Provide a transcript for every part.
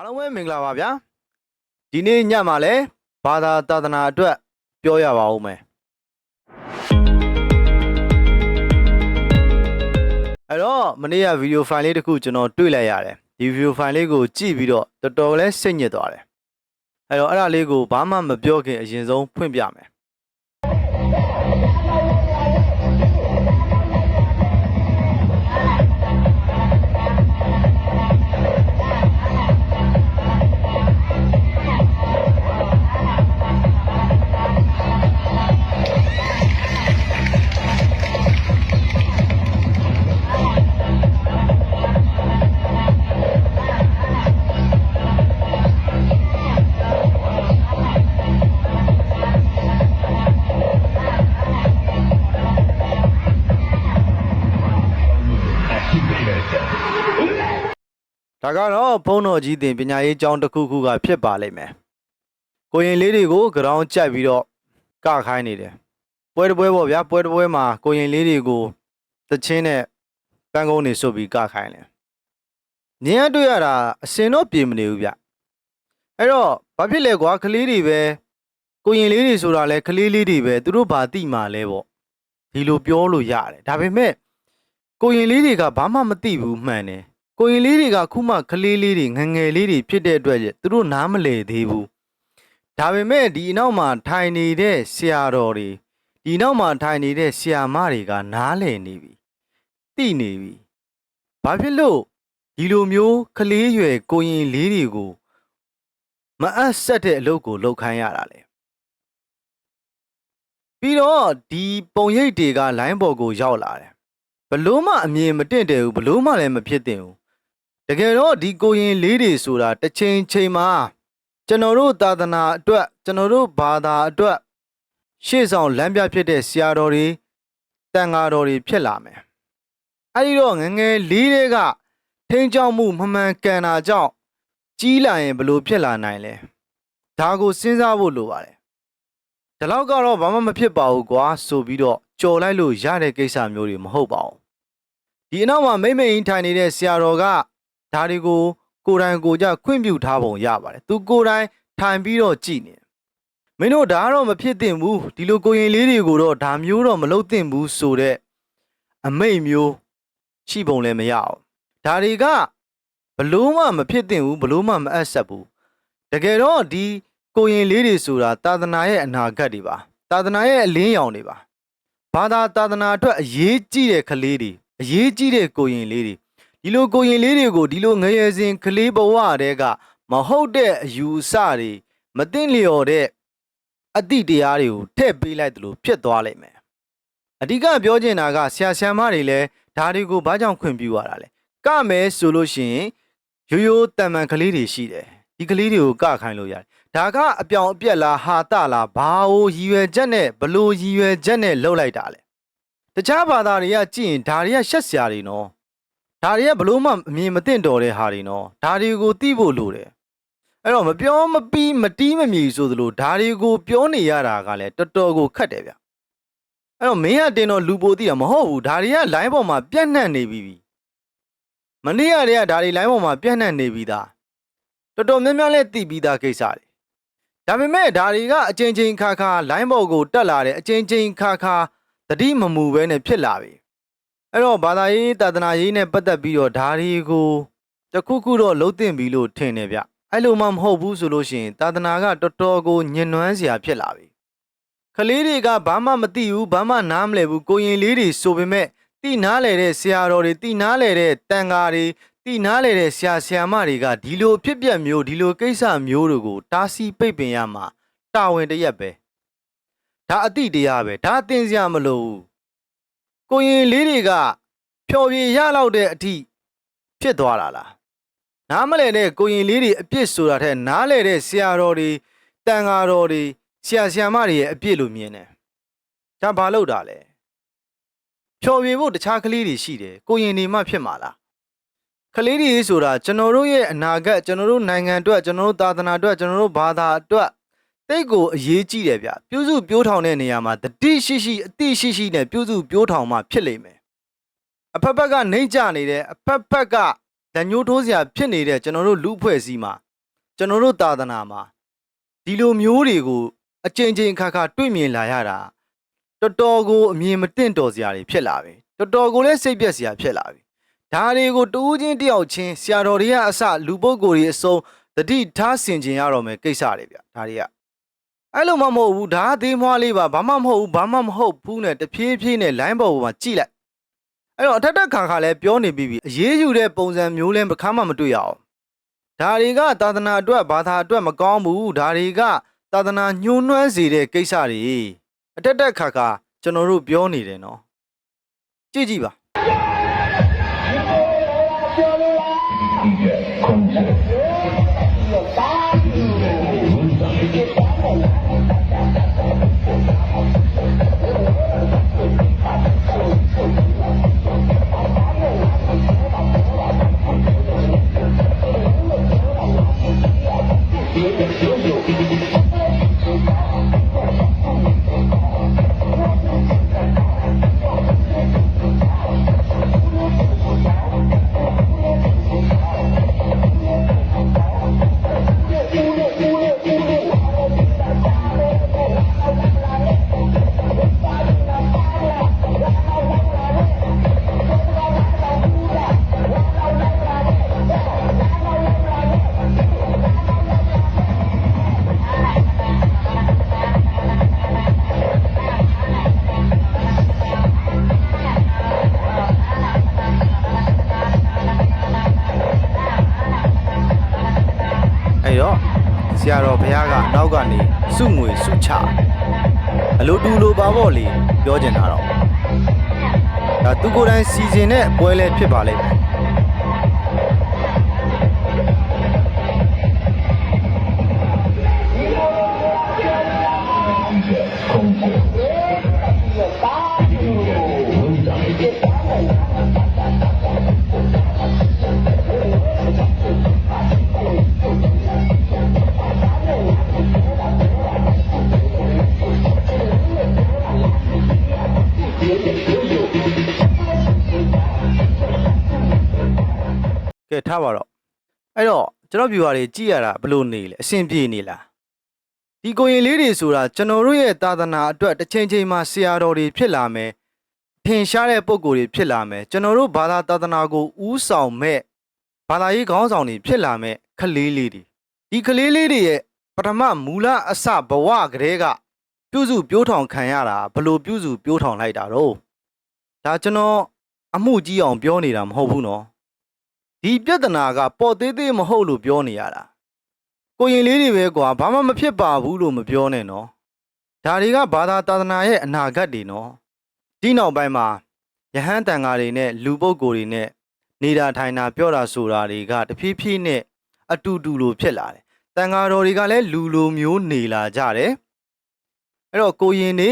အားလုံးပဲမင်္ဂလာပါဗျာဒီနေ့ညမှာလဲဘာသာသာသနာအတွက်ပြောရပါဦးမယ်အဲ့တော့မနေ့ကဗီဒီယိုဖိုင်လေးတစ်ခုကျွန်တော်တွေ့လိုက်ရတယ်ဒီဗီဒီယိုဖိုင်လေးကိုကြည့်ပြီးတော့တော်တော်လေးစိတ်ညစ်သွားတယ်အဲ့တော့အဲ့ဒါလေးကိုဘာမှမပြောခင်အရင်ဆုံးဖွင့်ပြမယ် ဒါကတော့ဘုန်းတော်ကြီးတင်ပညာရေးကျောင်းတစ်ခုခုကဖြစ်ပါလိမ့်မယ်။ကိုရင်လေးတွေကိုကြောင်ကြိုက်ပြီးတော့ကခိုင်းနေတယ်။ပွဲတစ်ပွဲပေါ့ဗျာပွဲတစ်ပွဲမှာကိုရင်လေးတွေကိုတချင်းနဲ့ပန်းကုန်းနေစွပ်ပြီးကခိုင်းတယ်။ညင်ရတွေ့ရတာအစင်တော့ပြေမနေဘူးဗျ။အဲ့တော့ဘာဖြစ်လဲကွာကလေးတွေပဲကိုရင်လေးတွေဆိုတာလဲကလေးလေးတွေပဲသူတို့ဘာတိမှလဲပေါ့။ဒီလိုပြောလို့ရတယ်။ဒါပေမဲ့ကိုရင်လေးတွေကဘာမှမသိဘူးမှန်တယ်။ ကိုရင်လေးတွေကခုမှကလေးလေးတွေငယ်ငယ်လေးတွေဖြစ်တဲ့အတွက်သူတို့နားမလည်သေးဘူးဒါပေမဲ့ဒီအနောက်မှာထိုင်နေတဲ့ဆရာတော်တွေဒီနောက်မှာထိုင်နေတဲ့ဆရာမတွေကနားလည်နေပြီသိနေပြီဘာဖြစ်လို့ဒီလိုမျိုးကလေးရွယ်ကိုရင်လေးတွေကိုမအပ်ဆက်တဲ့အလုပ်ကိုလုပ်ခိုင်းရတာလေပြီးတော့ဒီပုံရိပ်တွေကလိုင်းပေါ်ကိုရောက်လာတယ်ဘလို့မှအမြင်မတင့်တယ်ဘူးဘလို့မှလည်းမဖြစ်တင်ဘူး တကယ်တော့ဒီကိုရင်လေးတွေဆိုတာတစ်ချိန်ချိန်မှာကျွန်တော်တို့သာသနာအတွက်ကျွန်တော်တို့ဘာသာအတွက်ရှေ့ဆောင်လမ်းပြဖြစ်တဲ့ဆရာတော်တွေတန်ဃာတော်တွေဖြစ်လာမယ်။အဲဒီတော့ငယ်ငယ်လေးတွေကထိန်းချောက်မှုမမှန်ကန်တာကြောင့်ကြီးလာရင်ဘလို့ဖြစ်လာနိုင်လဲ။ဒါကိုစဉ်းစားဖို့လိုပါတယ်။ဒီလောက်ကတော့ဘာမှမဖြစ်ပါဘူးကွာဆိုပြီးတော့ကြော်လိုက်လို့ရတဲ့ကိစ္စမျိုးတွေမဟုတ်ပါဘူး။ဒီအနောက်မှာမိမ့်မိန်ထိုင်နေတဲ့ဆရာတော်က ဒါတွေကိုကိုယ်တိုင်ကိုယ်ကြခွင့်ပြုထားပုံရပါတယ်သူကိုယ်တိုင်ထိုင်ပြီးတော့ကြည်နေတယ်မင်းတို့ဒါကတော့မဖြစ်သင့်ဘူးဒီလိုကိုရင်လေးတွေကိုတော့ဒါမျိုးတော့မလုပ်သင့်ဘူးဆိုတဲ့အမိတ်မျိုးရှိပုံလည်းမရအောင်ဒါတွေကဘလို့မှမဖြစ်သင့်ဘူးဘလို့မှမအပ်ဆက်ဘူးတကယ်တော့ဒီကိုရင်လေးတွေဆိုတာသာသနာရဲ့အနာဂတ်တွေပါသာသနာရဲ့အလင်းရောင်တွေပါဘာသာသာသနာအတွက်အရေးကြီးတဲ့ကလေးတွေအရေးကြီးတဲ့ကိုရင်လေးတွေ ဒီလိုကိုရင်လေးတွေကိုဒီလိုငရေစဉ်ကလေးဘဝတဲကမဟုတ်တဲ့အယူအဆတွေမသိလျော်တဲ့အတိတရားတွေကိုထည့်ပေးလိုက်တယ်လို့ဖြစ်သွားလိမ့်မယ်အဓိကပြောချင်တာကဆရာဆရာမတွေလည်းဒါတွေကိုဘာကြောင့်ခွင့်ပြုရတာလဲကမယ်ဆိုလို့ရှိရင်ရိုးရိုးတန်မှန်ကလေးတွေရှိတယ်ဒီကလေးတွေကိုကခိုင်းလို့ရတယ်ဒါကအပြောင်အပြက်လားဟာတလားဘာအိုရည်ရွယ်ချက်နဲ့ဘလို့ရည်ရွယ်ချက်နဲ့လှုပ်လိုက်တာလဲတခြားဘာသာတွေကကြည့်ရင်ဒါတွေကရှက်စရာတွေနော် ဒါတွေကဘလို့မှအမြင်မသိမ့်တော်တဲ့ဟာတွေနော်ဒါတွေကိုသိဖို့လိုတယ်အဲ့တော့မပြောမပြီးမတီးမမြည်ဆိုသလိုဒါတွေကိုပြောနေရတာကလည်းတော်တော်ကိုခက်တယ်ဗျအဲ့တော့မင်းကတင်တော့လူပိုသိတာမဟုတ်ဘူးဒါတွေက line ပေါ်မှာပြန့်နှံ့နေပြီပြီမနေ့ကတည်းကဒါတွေ line ပေါ်မှာပြန့်နှံ့နေပြီသားတော်တော်များများလဲသိပြီးသားကိစ္စတွေဒါပေမဲ့ဒါတွေကအချင်းချင်းခါခါ line ပေါ်ကိုတက်လာတယ်အချင်းချင်းခါခါတတိမမူပဲနဲ့ဖြစ်လာပြီ အဲ့တော့ဘာသာရေးသာသနာရေးနဲ့ပတ်သက်ပြီးတော့ဓာရီကိုတခုခုတော့လုံးတင်ပြီလို့ထင်တယ်ဗျအဲ့လိုမှမဟုတ်ဘူးဆိုလို့ရှိရင်သာသနာကတော်တော်ကိုညှဉ်းနှွမ်းစရာဖြစ်လာပြီခလေးတွေကဘာမှမသိဘူးဘာမှနားမလည်ဘူးကိုရင်လေးတွေဆိုပေမဲ့တိနားလေတဲ့ဆရာတော်တွေတိနားလေတဲ့တန်ဃာတွေတိနားလေတဲ့ဆရာဆရာမတွေကဒီလိုအဖြစ်ပြက်မျိုးဒီလိုကိစ္စမျိုးတွေကိုတားဆီးပိတ်ပင်ရမှာတာဝန်တစ်ရက်ပဲဒါအတိတရားပဲဒါအသိစရာမလိုဘူး ကိုရင်လေးတွေကဖျော်ဖြေရလောက်တဲ့အထိဖြစ်သွားတာလားနားမလဲတဲ့ကိုရင်လေးတွေအပြစ်ဆိုတာထက်နားလဲတဲ့ဆရာတော်တွေတန်ဃာတော်တွေဆရာဆရာမတွေရဲ့အပြစ်လို့မြင်တယ်ဒါဘာလို့တာလဲဖျော်ဖြေဖို့တခြားကလေးတွေရှိတယ်ကိုရင်တွေမှဖြစ်မှာလားကလေးတွေဆိုတာကျွန်တော်တို့ရဲ့အနာဂတ်ကျွန်တော်တို့နိုင်ငံအတွက်ကျွန်တော်တို့သာသနာအတွက်ကျွန်တော်တို့ဘာသာအတွက် တိတ်ကိုအရေးကြီးတယ်ဗျပြုစုပြောထောင်တဲ့နေရာမှာတတိရှိရှိအတိရှိရှိနဲ့ပြုစုပြောထောင်မှဖြစ်လိမ့်မယ်အဖက်ဖက်ကနှိမ့်ကြနေတဲ့အဖက်ဖက်ကလက်ညှိုးထိုးစရာဖြစ်နေတဲ့ကျွန်တော်တို့လူအဖွဲ့အစည်းမှာကျွန်တော်တို့သာသနာမှာဒီလိုမျိုးတွေကိုအကြိမ်ကြိမ်အခါခါတွေ့မြင်လာရတာတော်တော်ကိုအမြင်မတင့်တော်စရာတွေဖြစ်လာပြီတော်တော်ကိုလည်းစိတ်ပြက်စရာဖြစ်လာပြီဒါတွေကိုတူးချင်းတယောက်ချင်းဆရာတော်တွေကအစလူပုဂ္ဂိုလ်တွေအစုံတတိထားဆင်ခြင်ရတော့မယ်ကိစ္စတွေဗျဒါတွေက အဲ့လိုမှမဟုတ်ဘူးဒါကသေးမွားလေးပါဘာမှမဟုတ်ဘူးဘာမှမဟုတ်ဘူးနဲ့တဖြည်းဖြည်းနဲ့ line ပေါ်မှာကြည့်လိုက်အဲ့တော့အထက်တက်ခါခါလည်းပြောနေပြီးပြီအရေးယူတဲ့ပုံစံမျိုးလည်းတစ်ခါမှမတွေ့ရအောင်ဒါတွေကသာသနာအတွက်ဘာသာအတွက်မကောင်းဘူးဒါတွေကသာသနာညှိုးနှွမ်းစေတဲ့ကိစ္စတွေအတက်တက်ခါခါကျွန်တော်တို့ပြောနေတယ်နော်ကြည့်ကြည့်ပါ ရာတော်ဘုရားကနောက်ကနေစုငွေစုချအလိုတူလိုပါပေါ့လေပြောချင်တာတော့ဒါသူကိုယ်တိုင်စီစဉ်တဲ့ပွဲလဲဖြစ်ပါလိမ့်မယ် ထားပါတော့အဲ့တော့ကျွန်တော် viewer တွေကြည့်ရတာဘယ်လိုနေလဲအဆင်ပြေနေလားဒီကိုရင်လေးတွေဆိုတာကျွန်တော်တို့ရဲ့သာသနာအတွက်တစ်ချိန်ချိန်မှာဆရာတော်တွေဖြစ်လာမယ်ထင်ရှားတဲ့ပုံကိုယ်တွေဖြစ်လာမယ်ကျွန်တော်တို့ဘာသာသာသနာကိုဥဆောင်မဲ့ဘာသာရေးခေါင်းဆောင်တွေဖြစ်လာမဲ့ခလေးလေးတွေဒီခလေးလေးတွေရဲ့ပထမမူလအစဘဝကလေးကပြုစုပြိုးထောင်ခံရတာဘယ်လို့ပြုစုပြိုးထောင်လိုက်တာတော့ဒါကျွန်တော်အမှုကြီးအောင်ပြောနေတာမဟုတ်ဘူးနော် ဒီပြဿနာကပေါ်သေးသေးမဟုတ်လို့ပြောနေရတာကိုရင်လေးတွေပဲကွာဘာမှမဖြစ်ပါဘူးလို့မပြောနဲ့နော်ဒါတွေကဘာသာသာသနာရဲ့အနာဂတ်တွေနော်ဒီနောက်ပိုင်းမှာယဟန်တန်ဃာတွေနဲ့လူပုဂ္ဂိုလ်တွေနဲ့နေတာထိုင်တာပြောတာဆိုတာတွေကတဖြည်းဖြည်းနဲ့အတူတူလိုဖြစ်လာတယ်တန်ဃာတော်တွေကလည်းလူလိုမျိုးနေလာကြတယ်အဲ့တော့ကိုရင်နေ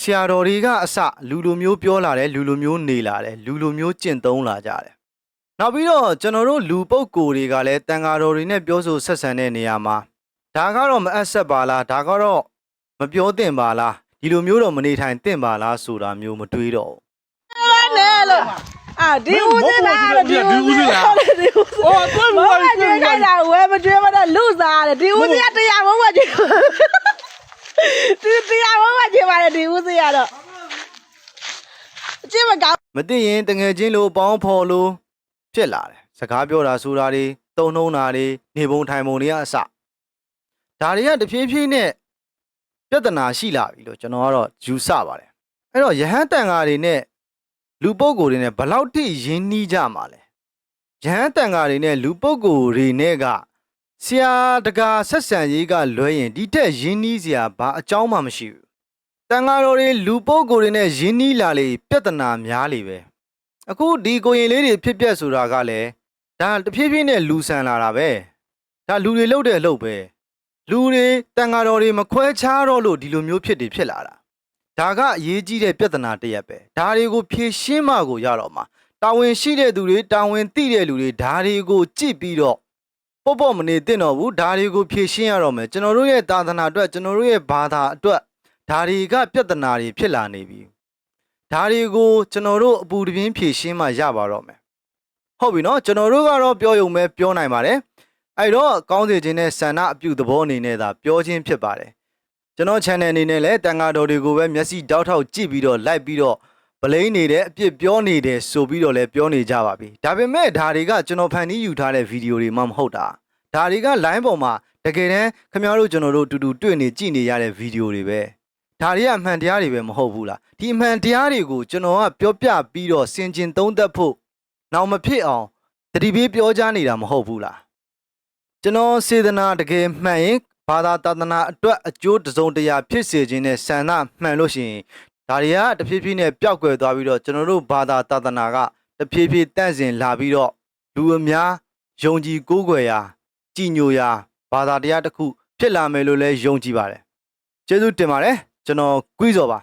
ဆရာတော်တွေကအစလူလိုမျိုးပြောလာတယ်လူလိုမျိုးနေလာတယ်လူလိုမျိုးကျင့်သုံးလာကြတယ် နောက်ပြီးတော့ကျွန်တော်တို့လူပုဂ္ဂိုလ်တွေကလည်းတန်ဃာတော်တွေနဲ့ပြောဆိုဆက်ဆံတဲ့နေရာမှာဒါကတော့မအပ်ဆက်ပါလားဒါကတော့မပြောသင့်ပါလားဒီလိုမျိုးတော့မနေထိုင်သင့်ပါလားဆိုတာမျိုးမတွေးတော့ဘူးနဲ့လို့အာဒီဦးစင်းလားဒီဦးစင်းလားဒီဦးစင်းအော်တွဲမလို့မကျွေးခိုင်းတာဝဲမကျွေးမတော့လူစားတယ်ဒီဦးစင်းကတရားမဟုတ်ကျွေးဒီတရားမဟုတ်ကျွေးပါတယ်ဒီဦးစင်းကတော့အကျင့်မကောင်းမသိရင်တငယ်ချင်းလိုပေါင်းဖော်လို ဖြစ်လာတယ်စကားပြောတာဆိုတာတွေတုံနှုံတာတွေနေပုံထိုင်ပုံတွေကအစဒါတွေကတဖြည်းဖြည်းနဲ့ပြဿနာရှိလာပြီလို့ကျွန်တော်ကတော့ယူဆပါတယ်အဲ့တော့ယဟန်တန်ဃာတွေနဲ့လူပုဂ္ဂိုလ်တွေနဲ့ဘယ်လောက်ထိရင်းနှီးကြမှာလဲယဟန်တန်ဃာတွေနဲ့လူပုဂ္ဂိုလ်တွေနဲ့ကဆရာတကာဆက်ဆံရေးကလွဲရင်ဒီတက်ရင်းနှီးစရာဘာအကြောင်းမှမရှိဘူးတန်ဃာတော်တွေလူပုဂ္ဂိုလ်တွေနဲ့ရင်းနှီးလာလေပြဿနာများလေပဲ အခုဒီကိုရင်လေးတွေဖြစ်ပျက်ဆိုတာကလည်းဒါတဖြည်းဖြည်းနဲ့လူဆန်လာတာပဲဒါလူတွေလှုပ်တဲ့အလုပ်ပဲလူတွေတန်ဃာတော်တွေမခွဲခြားတော့လို့ဒီလိုမျိုးဖြစ်တွေဖြစ်လာတာဒါကအရေးကြီးတဲ့ပြဿနာတစ်ရပ်ပဲဒါတွေကိုဖြေရှင်းမှကိုရတော့မှာတာဝန်ရှိတဲ့သူတွေတာဝန်သိတဲ့လူတွေဓာတွေကိုကြည့်ပြီးတော့ပေါ့ပေါ့မနေသင့်တော့ဘူးဓာတွေကိုဖြေရှင်းရတော့မယ်ကျွန်တော်တို့ရဲ့သာသနာအတွက်ကျွန်တော်တို့ရဲ့ဘာသာအတွက်ဓာတွေကပြဿနာတွေဖြစ်လာနေပြီ ဓာတွေကိုကျွန်တော်တို့အပူတပြင်းဖြေရှင်းမှရပါတော့မယ်ဟုတ်ပြီနော်ကျွန်တော်တို့ကတော့ပြောရုံပဲပြောနိုင်ပါတယ်အဲ့တော့ကောင်းစေခြင်းနဲ့ဆန္ဒအပြုသဘောအနေနဲ့သာပြောခြင်းဖြစ်ပါတယ်ကျွန်တော် channel အနေနဲ့လည်းတန်ဃာတော်တွေကိုပဲမျက်စိတောက်ထောက်ကြည့်ပြီးတော့လိုက်ပြီးတော့ဗလိန်နေတဲ့အပြစ်ပြောနေတယ်ဆိုပြီးတော့လည်းပြောနေကြပါပြီဒါပေမဲ့ဒါတွေကကျွန်တော်ဖန်တီးယူထားတဲ့ဗီဒီယိုတွေမှမဟုတ်တာဒါတွေက line ပေါ်မှာတကယ်တမ်းခင်ဗျားတို့ကျွန်တော်တို့တူတူတွေ့နေကြည့်နေရတဲ့ဗီဒီယိုတွေပဲ ဒါတွေကအမှန်တရားတွေပဲမဟုတ်ဘူးလားဒီအမှန်တရားတွေကိုကျွန်တော်ကပြောပြပြီးတော့စင်ကျင်သုံးသပ်ဖို့နောက်မဖြစ်အောင်တတိပေးပြောကြားနေတာမဟုတ်ဘူးလားကျွန်တော်စေတနာတကယ်မှန်ရင်ဘာသာတာသနာအတွက်အကျိုးတစုံတရာဖြစ်စေခြင်းနဲ့ဆန္ဒမှန်လို့ရှိရင်ဒါတွေကတဖြည်းဖြည်းနဲ့ပျောက်ကွယ်သွားပြီးတော့ကျွန်တော်တို့ဘာသာတာသနာကတဖြည်းဖြည်းတန့်စင်လာပြီးတော့လူအများယုံကြည်ကိုးကွယ်ရာကြည်ညိုရာဘာသာတရားတစ်ခုဖြစ်လာမယ်လို့လည်းယုံကြည်ပါတယ်ကျေးဇူးတင်ပါတယ် ကျွန်တော်ကွီးစော်ပါ